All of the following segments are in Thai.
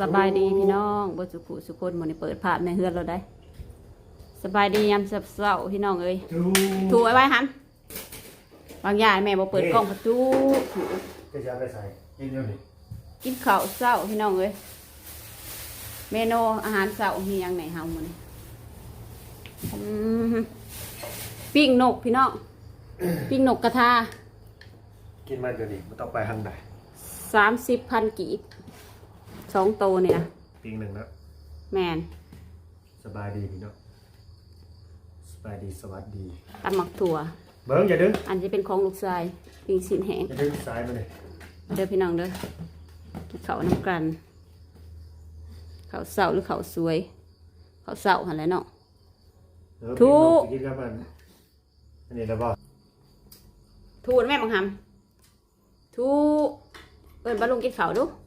สบายดีพี่น้องบสุขุสุคนหมดนี่เปิดภาพในเฮือนเราได้ สบายดียามเช้าๆพี่น้องเอ้ยดูถูไว้ไว้หันบางอย่างแม่บอกเปิดกล้องประตูถูจะจะเอาไปใส่กินเดี๋ยวนี้กินข้าวเช้าพี่น้องเอ้ยเมนูอาหารเช้ามีอย่างไหนเฮามื้อนี้อืมปิ้งนกพี่น้องปิ้งนกกระทากินมาเดี๋ยวนี้มันต้องไปทางไหนสามสิบพันกีบ สองโตเนี่ยนะปีหนึ่งนะแมนสบายดีพี่น้องสบายดีสวัสดี ตำหมักถั่ว เบิ้งอย่าดึงอันจะเป็นของลูกชายปิ้งสินแห้งอย่าดึงซ้ายมาเลยเด้อพี่น้องเด้อกินข้าวน้ำกันข้าวเสาหรือข้าวสวยข้าวเสาหันแหล้วเนาะ เออทุกกินกับมันอันนี้แล้วบ่ทูนแม่บังคำทูเอิญบาลุงกินข้าวดูเ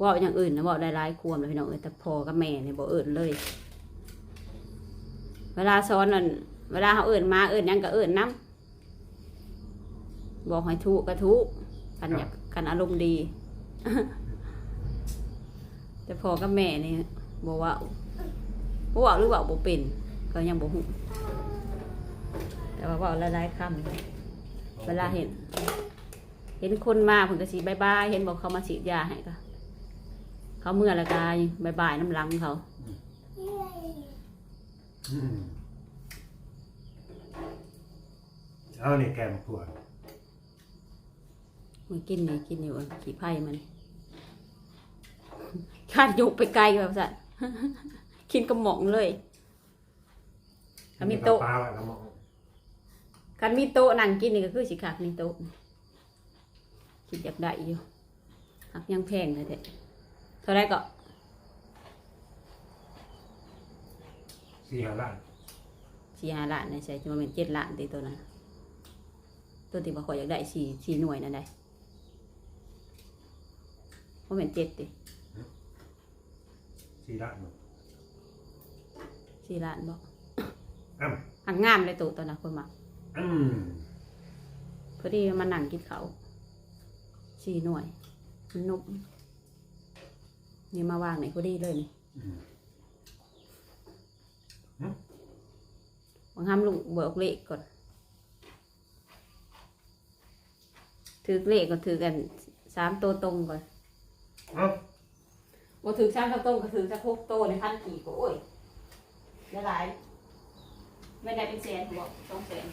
ว่าอย่างอื่นนะบอกได้ร้ายควมเลยพี่น้องเอ้ยแต่พอกับแม่เนี่ยบอกเอิญเลย เวลาซ้อนนั่นเวลาเขาเอิญมาเอิญยังก็เอิญน้ำบอกให้ทุก็ทุกันอยากกันอารมณ์ดี แต่พอกับแม่นี่บอกว่าบอกว่าหรือว่าบอกเป็นก็ยังบอกหูแต่ว่าเว่าหลายๆคำเวลาเห็น เห็นคนมาผมก็สีบายบายเห็นบอกเขามาฉีดยาให้ก็ เขาเมื่อละกายบายบายน้ำหลังเขาอืมเอานี่แกมขวดมันกินนี่กินอยู่ขี้ไผ่มันคาดยกไปไกลแบบสัตว์กินกระหม่องเลยถ้ามีโต๊ะปลาไว้กระหม่อมคันมีโต๊ะนั่งกินนี่ก็คือสิขาดมีโต๊ะคิดอยากได้อยู่หักยังแพงเลยเด็ด เท่าไรก็สี่ห้าล้านสี่ห้าล้านนะใช่จะมาเป็นเจ็ดล้านตีตัวนั้นตัวที่บ่ขอยอยากได้สี่สี่หน่วยนั่นได้ว่าเป็นเจ็ดติสี่ล้านหมดสี่ล้านบอกอ้ำหักงามเลยตัวตัวนั้นคนมาอืมพอดีมันนั่งกินเขาวสี่หน่วยมันนุ่ม นี่มาวางไหนพอดีเลยนี่อืมบางห้ามลุงเบิกเลขก่อน ถือเลขก็ถือกันสามตัวตรงก่อนเอ้าบ่ถือสามตัวตรงก็ถือสักหกตัวในพันกี่ก็โอ้ยละลาย ไม่ได้เป็นแสนบอกสองแสน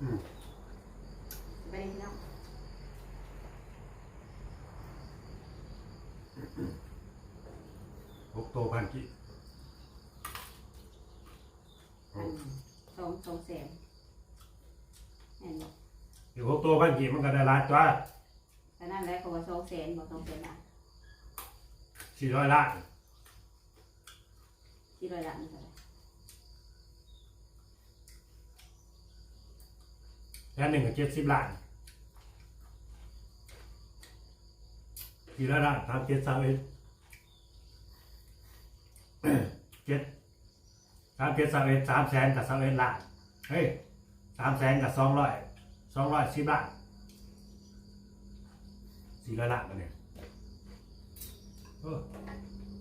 อืมไปเลยพี่น้อง หกโตพันกี่อันสองสองแสนแม่นบอกเดี๋ยวหกโตพันกี่มันก็ได้ล้านจ้าแต่นั่นแหละเขาว่าสองแสนบอกสองแสนบาทสี่ร้อยล้านที่ร้อยล้านนี่เท่าไหร่แล้วหนึ่งก็เจ็ดสิบล้านสี่ร้อยล้านสามเจ็ดสามเอ็ด เจ็ดสามเจ็ดสามเอ็ดสามแสนกับสามเอ็ดล้านเฮ้ยสามแสนกับสองร้อยสองร้อยสิบล้านสี่ร้อยล้านกันเนี่ยเออ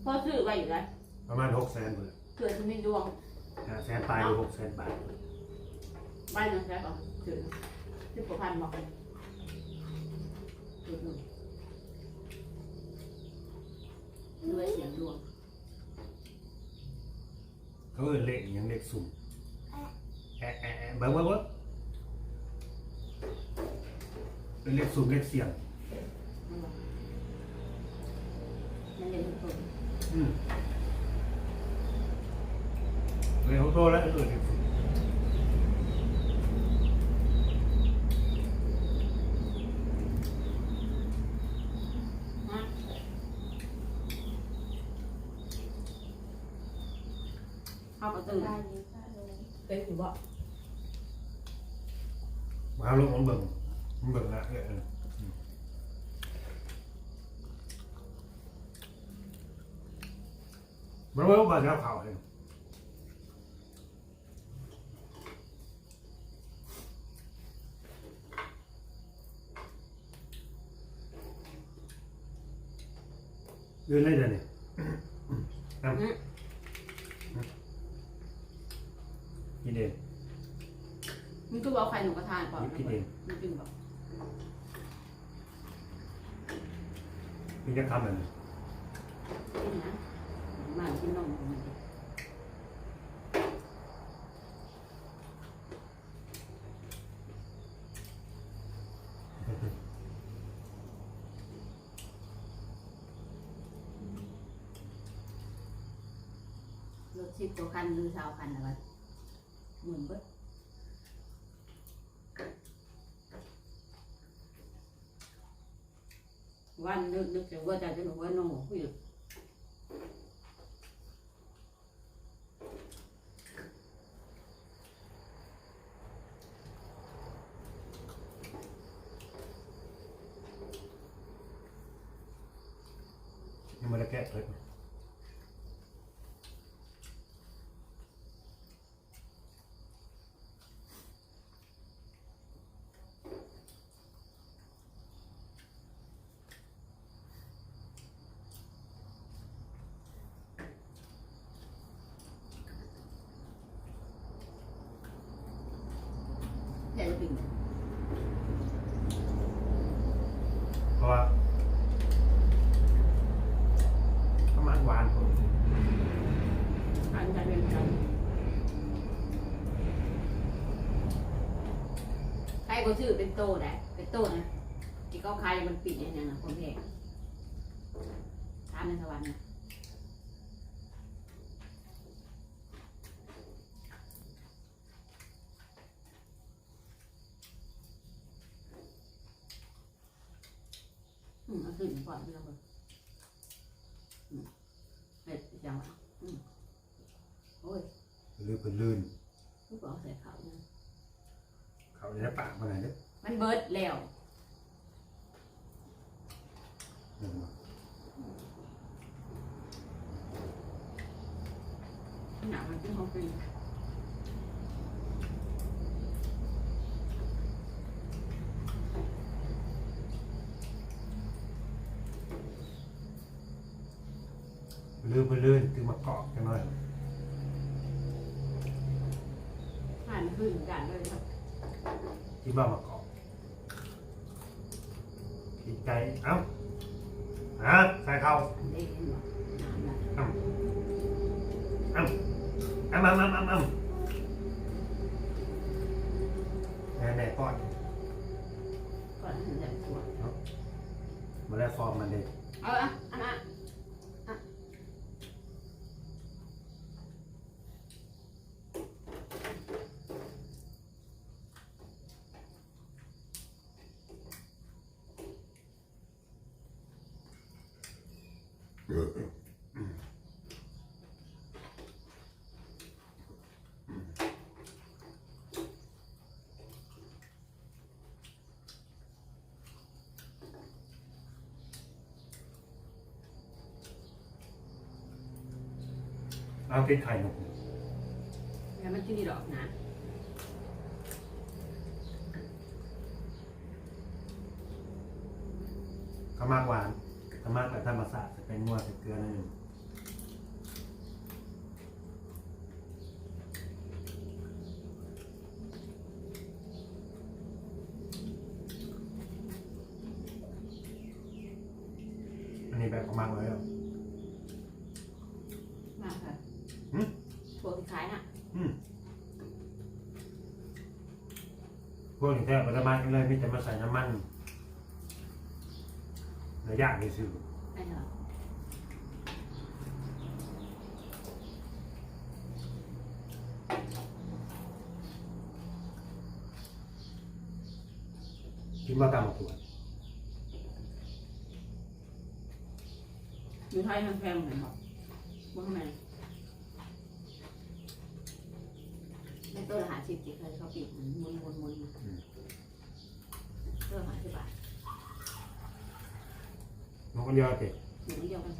พอซื้อไว้อยู่แล้วประมาณหกแสนเลยเกิดจะมีดวงห้าแสนปลายหรือหกแสนบาทใบหนึงใช่ป่ะซื้อสิบกว่าพันบอกเลยจุดหนึ่งด้วยเสียงดวง เขาเออเลขอหยังเลขสุ่มแอะแอะแอะเบิ้งเบิ้งเบิ้งเป็นเลขสุ่มเลขเสี่ยงนั่นเรียนทุกคนอืมเลยเขาโตแล้วเออเลขสุ่ม เข้าประตูเป็นอยู่บ่มาลงมันเบิ่งมันเบิ่งนะเออเอออืมมันว่ามาแล้วข่าวเองยืนเลยเดี๋ยวนี้ อืม กินเอง มันคือว่าใครหนูกระทานก่อนกินเองมันจึงบอกมีจะคำแบบนี้กินนะมันกินนมของมันดิรถสิบตัวคันหรือสาวคันอะไรหมุนเบิด วันนึกนึกถึงว่าจะจะหนูว่าโน่ผู้หญิงยังไม่ได้แกะเล ยแค่จะปิ่งเพราะว่าประมาณหวานผมอันจะเป็นกันใครก็ชื่อเป็นโตได้เป็นโตนะที่เขาขายมันปิดอย่างนั้นนะคนแพงทานในสวรรค์นะอืมเอาขึ้น ก่อนพี่น้องเบิ่งอืมเด็ดจังหวะอืมโอ้ยหรือเพิ่นลื่นลูกเอาใส่เขาเนี่ยเขาจะได้ปากมาไหนเด้อมันเบิดแล้วเห็นบ่หนังมันเป็นของฟรี หรือเพิ่นลื่นคือมาเกาะกันหน่อยผ่านขึ้นกันเลยครับที่บ้ามาเกาะติดใจเอ้าฮะใส่เข้าเด็กเห็นบ่น้ำละอ้ำอ้ำอ้ำอ้ำอ้ำอ้ำอ้ำแน่แน่ก้อนก่อนถึงจะปวดมาแล้วฟอร์มมันเลยเอาอะอันน่ะ เอาเป็นไข่นกแล้วมันที่นี่ดอกนะขาวมากหวานขาวมากแบบธรรมศาสตร์จะเป็นงัวใส่เกลือนั่นเองอันนี้แบบขาวมากเลยอะ มากค่ะ หืมพวกที่ขายน่ะอืมพวกนี้แท้ปัตมากันเลยมีแต่มาใส่น้ำมันเนื้อย่างนี่ซื้อไอ้เหรอกินมาตามมาตัวอยู่ไทยมันแพงเหมือนกันบ่ทำไม ในตัวละหาสิบจิเคยเขาปิดมุนมุนมุนตัวละหาสิบบาทมันก็เยอะเด็อยู่ไม่เดียวกัน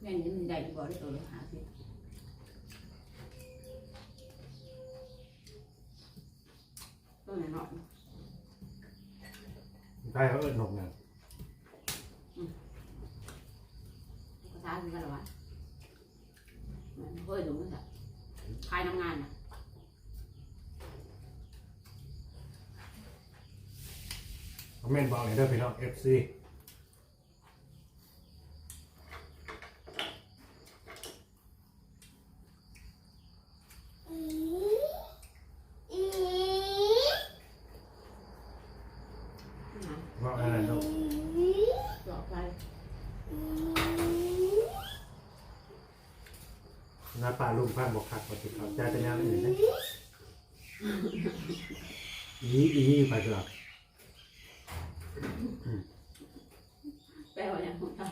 แม่งนี่มันได้บ่ได้ตัวละหาสิบตัวไหนเนาะ ใช่เขาเอิ้นนกเนี่ยภาษาคือกันหรอวะเฮ้ยดูมั้งสักใครทำงานน่ะคอมเมนต์บอกเลยเด้อพี่น้อง FC บอกอะไรนก หลอกไป ห น้าปลาลุงพันบอกคักบอกติดเขาใจเป็นยังไงอื่นนะอีอีไปเถอะแปลว่าอย่างของเรา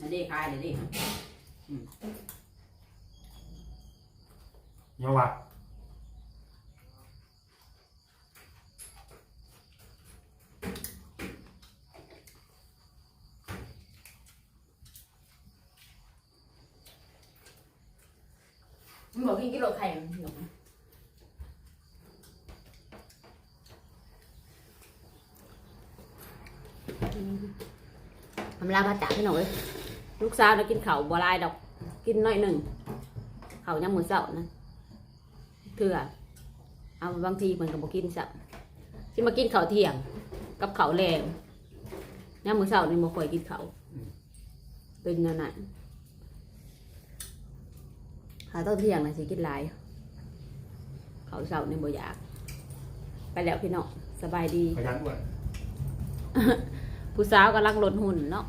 นั่นเด็กคายเดี๋ยวดิเนาะวะ มันบอกกินกิโลไข่มันหนกทำลาพระจ่าพี่หน่อยลูกสาวได้กินข้าวบัวลายดอก กินน้อยหนึ่งข้าวยังมือเสานะเถื่อเอาบางทีเหมันก็บอกกินสักที่มากินข้าวเที่ยง กับข้าวแรงยังมือเสานี่บ่ค่อยกินข้าวเป็นแนวนั้น ข้าวต้นเที่ยงนะสิกินหลายข้าวเสานี่บ่อยาก ไปแล้วพี่น้องสบายดี ขยันอ้วนผู้สาวกำลังลดหุ่นเนาะ